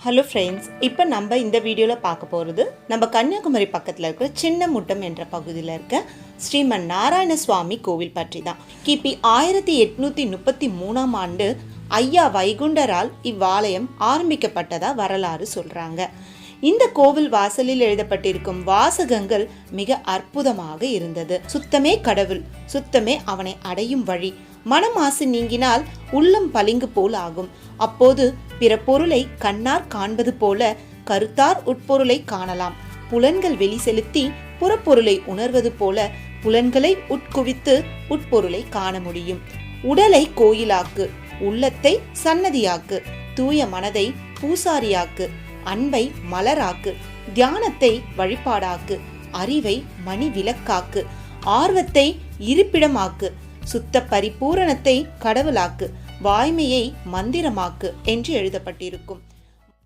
Hello friends இப்போ நம்ம இந்த வீடியோவில் பார்க்க போகிறது நம்ம கன்னியாகுமரி பக்கத்தில் இருக்கிற சின்ன முட்டம் என்ற பகுதியில் இருக்க ஸ்ரீமன் நாராயண சுவாமி கோவில் பற்றி தான் கிபி ஆயிரத்தி எட்நூற்றி முப்பத்தி மூணாம் ஆண்டு ஐயா வைகுண்டரால் இவ்வாலயம் ஆரம்பிக்கப்பட்டதா வரலாறு சொல்கிறாங்க இந்த கோவில் வாசலில் எழுதப்பட்டிருக்கும் வாசகங்கள் மிக அற்புதமாக இருந்தது. சுத்தமே கடவுள் சுத்தமே அவனை அடையும் வழி. மனமாசு நீங்கினால் உள்ளம் பளிங்கு போல் ஆகும். அப்போது பிற பொருளை கண்ணார் காண்பது போல கருத்தார் உட்பொருளை காணலாம். புலன்கள் வெளி செலுத்தி புறப்பொருளை உணர்வது போல புலன்களை உட்குவித்து உட்பொருளை காண முடியும். உடலை கோயிலாக்கு உள்ளத்தை சன்னதியாக்கு தூய மனதை பூசாரியாக்கு அன்பை மலராக்கு தியானத்தை வழிபாடாக்கு அறிவை மணி விளக்காக்கு ஆர்வத்தை இருப்பிடமாக்கு சுத்த பரிபூரணத்தை கடவுளாக்கு வாய்மையை மந்திரமாக்கு என்று எழுதப்பட்டிருக்கும்.